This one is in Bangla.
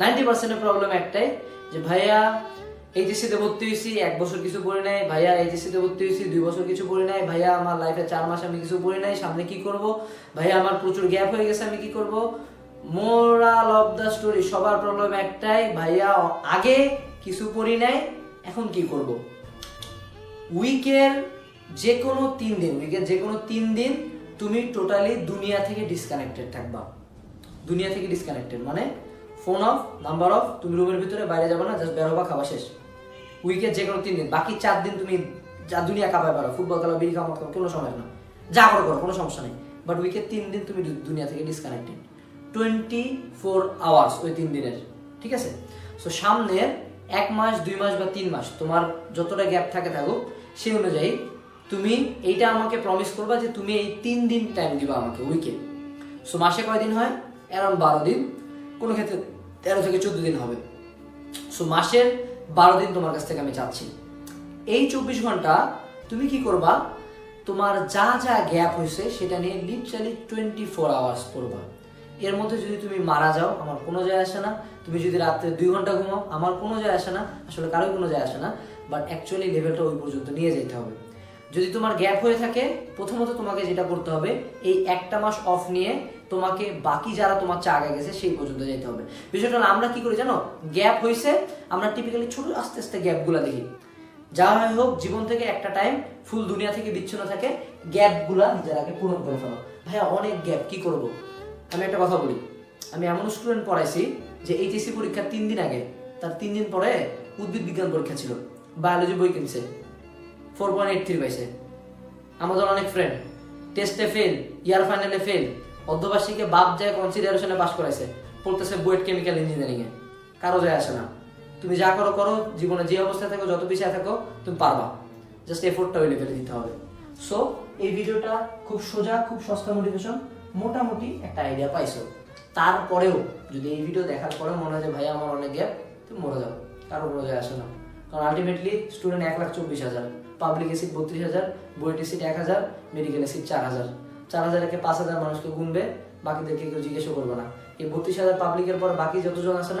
নাইনটি পার্সেন্টের প্রবলেম একটাই, যে ভাইয়া এইচএসসিতে ভর্তি হয়েছি, এক বছর কিছু পড়ি নাই, ভাইয়া এইচএসসিতে ভর্তি হয়েছি, দুই বছর কিছু পড়ি নাই, ভাইয়া আমার লাইফে চার মাস আমি কিছু পড়ি নাই, সামনে কি করব? ভাইয়া আমার প্রচুর গ্যাপ হয়ে গেছে, আমি কি করব? মোরাল অফ দ্য স্টোরি সবার প্রবলেম একটাই, ভাইয়া আগে কিছু পড়ি নাই, এখন কি করব? উইকের যে কোনো তিন দিন উইকের যে কোনো তিন দিন তুমি টোটালি দুনিয়া থেকে ডিসকানেক্টেড থাকবা। দুনিয়া থেকে ডিসকানেক্টেড মানে ফোন অফ নাম্বার অফ তুমি রুমের ভিতরে বাইরে যাবে না জাস্ট বের হবা খাওয়া শেষ। উইকের যে কোনো তিন দিন বাকি চার দিন তুমি যা দুনিয়া কাঁপায় পারো ফুটবল খেলা বিড়ি খাওয়া খাওয়া, কোনো সময় না। যা করো করো কোনো সমস্যা নেই। বাট উইকের তিন দিন তুমি দুনিয়া থেকে ডিসকানেক্টেড টোয়েন্টি ফোর আওয়ার্স ওই তিন দিনের ঠিক আছে? সো সামনের এক মাস দুই মাস বা তিন মাস তোমার যতটা গ্যাপ থাকে থাকুক সেই অনুযায়ী তুমি এইটা আমাকে প্রমিস করবা যে তুমি এই তিন দিন টাইম দিবা আমাকে উইকে সো মাসে কয়দিন হয়? অ্যারাউন্ড বারো দিন। কোনো ক্ষেত্রে তেরো থেকে চোদ্দ দিন হবে। সো মাসের বারো দিন তোমার কাছ থেকে আমি চাচ্ছি। এই চব্বিশ ঘণ্টা তুমি কি করবা? তোমার যা যা গ্যাপ হয়েছে সেটা নিয়ে লিটারালি টোয়েন্টি ফোর আওয়ার্স পড়বা। এর মধ্যে যদি তুমি মারা যাও, আমার কোনো যায় আসে না। তুমি যদি রাত্রে দুই ঘণ্টা ঘুমাও, আমার কোনো যায় আসে না। আসলে কারোর কোনো যায় আসে না। বাট অ্যাকচুয়ালি লেভেলটা ওই পর্যন্ত নিয়ে যেতে হবে। যদি তোমার গ্যাপ হয়ে থাকে, প্রথমত তোমাকে যেটা করতে হবে, এই একটা মাস অফ নিয়ে তোমাকে বাকি যারা তোমার চা আগে গেছে, সেই পর্যন্ত যেতে হবে। বিষয়টা আমরা কি করি জানো? গ্যাপ হয়েছে আমরা টিপিক্যালি ছোট আস্তে আস্তে গ্যাপগুলো দেখি। যা হয় হোক, জীবন থেকে একটা টাইম ফুল দুনিয়া থেকে বিচ্ছিন্ন থাকে, গ্যাপগুলা নিজের আগে পূরণ করে ফেলো। ভাইয়া, অনেক গ্যাপ, কি করব? আমি একটা কথা বলি। আমি এমন স্টুডেন্ট পড়াইছি যে এইচএসসি পরীক্ষার তিন দিন আগে, তার তিন দিন পরে উদ্ভিদ বিজ্ঞান পরীক্ষা ছিল বায়োলজি বই কিনছে। ফোর পয়েন্ট এইট থ্রি পাইছে। আমাদের অনেক ফ্রেন্ড টেস্টে ফেল ইয়ার ফাইনালে ফেল অর্ধবার্ষিকে বাপ যায় কনসিডারেশনে পাস করাইছে। পড়তেছে বুয়েট কেমিক্যাল ইঞ্জিনিয়ারিং এ। কারও যায় আসে না। তুমি যা করো করো। জীবনে যে অবস্থায় থাকো, যত পিছিয়ে থাকো, তুমি পারবা। জাস্ট এফোর্টটা ওই লেভেলে দিতে হবে। সো এই ভিডিওটা খুব সোজা, খুব সস্তা মোটিভেশন মোটামুটি একটা আইডিয়া পাইছো। তারপরেও, যদি এই ভিডিও দেখার পরে মনে হয় যে ভাই আমার অনেক গ্যাপ তুমি মরে যাও। কারও মরে যায় আসে না। কারণ আলটিমেটলি স্টুডেন্ট এক লাখ চব্বিশ হাজার পাবলিক সিট বত্রিশ হাজার বুয়েটি সিট এক হাজার মেডিকেলের সিট চার হাজার। চার হাজারকে পাঁচ হাজার মানুষকে গুনবে, বাকিদেরকে কেউ জিজ্ঞেসও করবে না। এই বত্রিশ হাজার পাবলিকের পর বাকি যতজন আছে না